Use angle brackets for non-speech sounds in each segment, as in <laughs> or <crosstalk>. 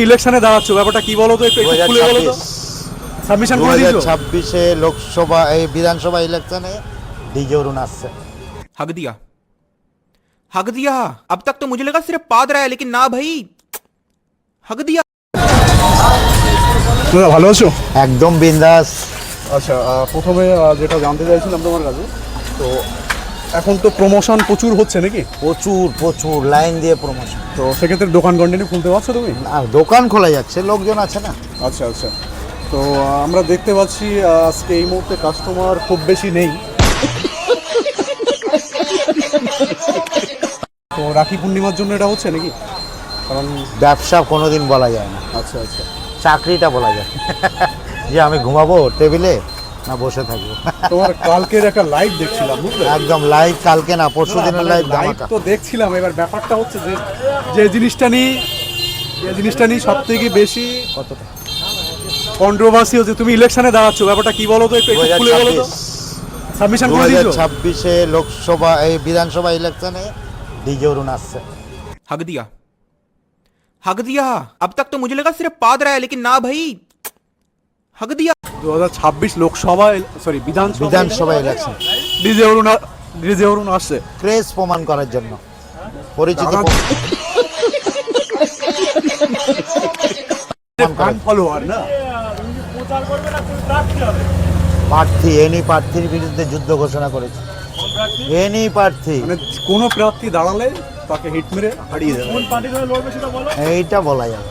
ইলেকশনে দাঁড়াচ্ছ ব্যাপারটা কি বলো তো একটু একটু খুলে বলো তো সাবমিশন দু করে হাজার দিয়েছো ছাব্বিশে লোকসভা এই বিধানসভা ইলেকশনে ডিজে অরুণ আসছে हक दिया हक दिया अब तक तो मुझे लगा सिर्फ पाद रहा है लेकिन ना भाई हक दिया দাদা ভালো আছো একদম বিন্দাস আচ্ছা আহ, প্রথমে আহ, যেটা জানতে চাইছিলাম তোমার কাছে তো এখন তো প্রমোশন প্রচুর হচ্ছে নাকি? প্রচুর প্রচুর লাইন দিয়ে প্রমোশন তো সেক্ষেত্রে দোকান কন্টিনিউ খুলতে পারছ তুমি? আর দোকান খোলা যাচ্ছে লোকজন আছে না। আচ্ছা আচ্ছা। তো আমরা দেখতে পাচ্ছি আজকে এই মুহূর্তে কাস্টমার খুব বেশি নেই। <laughs> তো রাখি পূর্ণিমার জন্য এটা হচ্ছে নাকি? কারণ ব্যবসা কোনোদিন বলা যায় না। আচ্ছা আচ্ছা। চাকরিটা বলা যায়। <laughs> যে আমি ঘুমাবো টেবিলে না বসে থাকবো তোমার কালকের একটা লাইভ দেখছিলাম বুঝলে একদম লাইভ কালকে না পরশু দিনের লাইভ লাইভ ধামাকা তো দেখছিলাম এবার ব্যাপারটা হচ্ছে যে যে জিনিসটা নিয়ে যে জিনিসটা নিয়ে সব থেকে বেশি কতটা কন্ট্রোভার্সি হচ্ছে তুমি ইলেকশনে দাঁড়াচ্ছ ব্যাপারটা কি বলো তো একটু একটু খুলে বলো তো সাবমিশন দু করে হাজার দিয়েছো ছাব্বিশে লোকসভা এই বিধানসভা ইলেকশনে ডিজে অরুণ আসছে हक दिया हक दिया अब तक तो मुझे लगा सिर्फ पाद रहा है लेकिन ना भाई हक दिया দু হাজার ছাব্বিশ Lok Sabha sorry Bidhan Sabha Bidhan Sabha election DJ Arun DJ Arun আসছে। ক্রেজ প্রমাণ করার জন্য। পরিচিতি ফলোয়ার না? প্রার্থী এনি প্রার্থীর বিরুদ্ধে যুদ্ধ ঘোষণা করেছে। এনি প্রার্থী। মানে কোনো প্রার্থী দাঁড়ালে তাকে হিট মেরে হারিয়ে দেবে। এইটা বলা যাবে।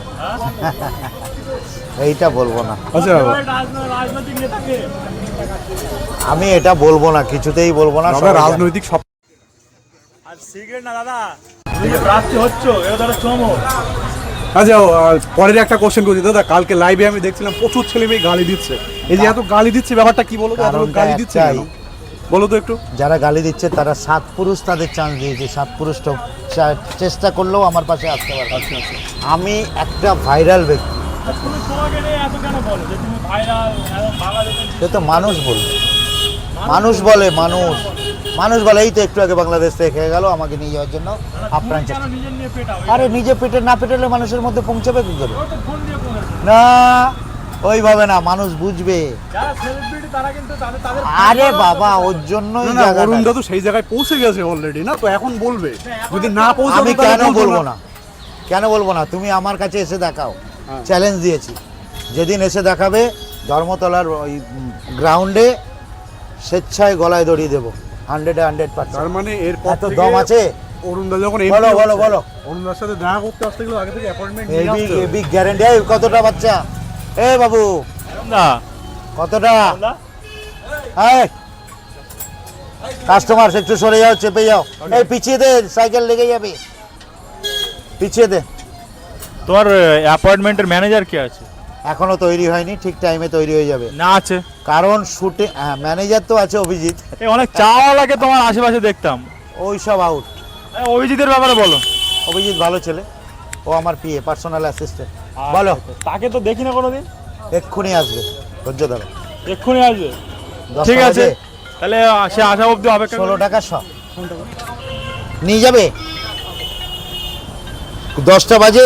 এইটা বলব না। আচ্ছা আমি এটা বলব না কিছুতেই বলব না দাদা সবাই জানে। রাজনৈতিক সব আচ্ছা পরের একটা কোশ্চেন করছি দাদা কালকে লাইভে আমি দেখছিলাম প্রচুর ছেলে মেয়ে গালি দিচ্ছে। এই যে এত গালি দিচ্ছে ব্যাপারটা কি বলো এত গালি দিচ্ছে। বলো তো একটু। যারা গালি দিচ্ছে তারা সাত পুরুষ তাদের চান্স দিয়েছে। সাত পুরুষ চেষ্টা করলেও আমার পাশে আসতে পারবে আচ্ছা আচ্ছা। আমি একটা ভাইরাল ব্যক্তি। সে তো মানুষ বলবে। মানুষ বলে মানুষ। মানুষ বলে এই তো একটু আগে বাংলাদেশ থেকে খেয়ে গেল আমাকে নিয়ে যাওয়ার জন্য আপ্রাণ চেষ্টা আরে নিজে পেটে না পেটালে মানুষের মধ্যে পৌঁছাবে কি করে? না ওইভাবে না মানুষ বুঝবে। আরে বাবা ওর জন্য না না অরুণ দা তো সেই জায়গায় পৌঁছে গেছে অলরেডি না? তো এখন বলবে। যদি না পৌঁছে আমি কেন বলব না? কেন বলব না? তুমি আমার কাছে এসে দেখাও। চ্যালেঞ্জ দিয়েছি। যেদিন এসে দেখাবে ধর্মতলার ওই গ্রাউন্ডে স্বেচ্ছায় গলায় দড়িয়ে দেবো। হান্ড্রেডে হান্ড্রেড তার পার্সেন্ট মানে এর এত দম আছে। অরুণ দা যখন বলো, বলো, বলো। অরুণ সাথে দেখা করতে আসতে গেলে আগে থেকে অ্যাপয়েন্টমেন্ট নিয়ে আসতে এবি গ্যারেন্টি এই কতটা বাচ্চা? এ বাবু। কতটা? এই। কাস্টমার একটু সরে যাও চেপে যাও। এই পিছিয়ে দে সাইকেল লেগে যাবে। পিছিয়ে দে। তোমার অ্যাপয়েন্টমেন্টের ম্যানেজার কে আছে? এখনও তৈরি হয়নি ঠিক টাইমে তৈরি হয়ে যাবে। না আছে। কারণ শুটে হ্যাঁ ম্যানেজার তো আছে অভিজিৎ। এই অনেক চাওয়ালাকে তোমার আশেপাশে দেখতাম। ওই সব আউট অভিজিতের ব্যাপারে বলো। অভিজিৎ ভালো ছেলে। ও আমার পিএ পার্সোনাল অ্যাসিস্ট্যান্ট বলো। তাকে তো দেখি না কোনোদিন। এক্ষুনি আসবে। ধৈর্য ধরো। এক্ষুনি আসবে। ঠিক আছে। তাহলে সে আসা অবধি অপেক্ষা ষোলো টাকা সব নিয়ে যাবে। দশটা বাজে।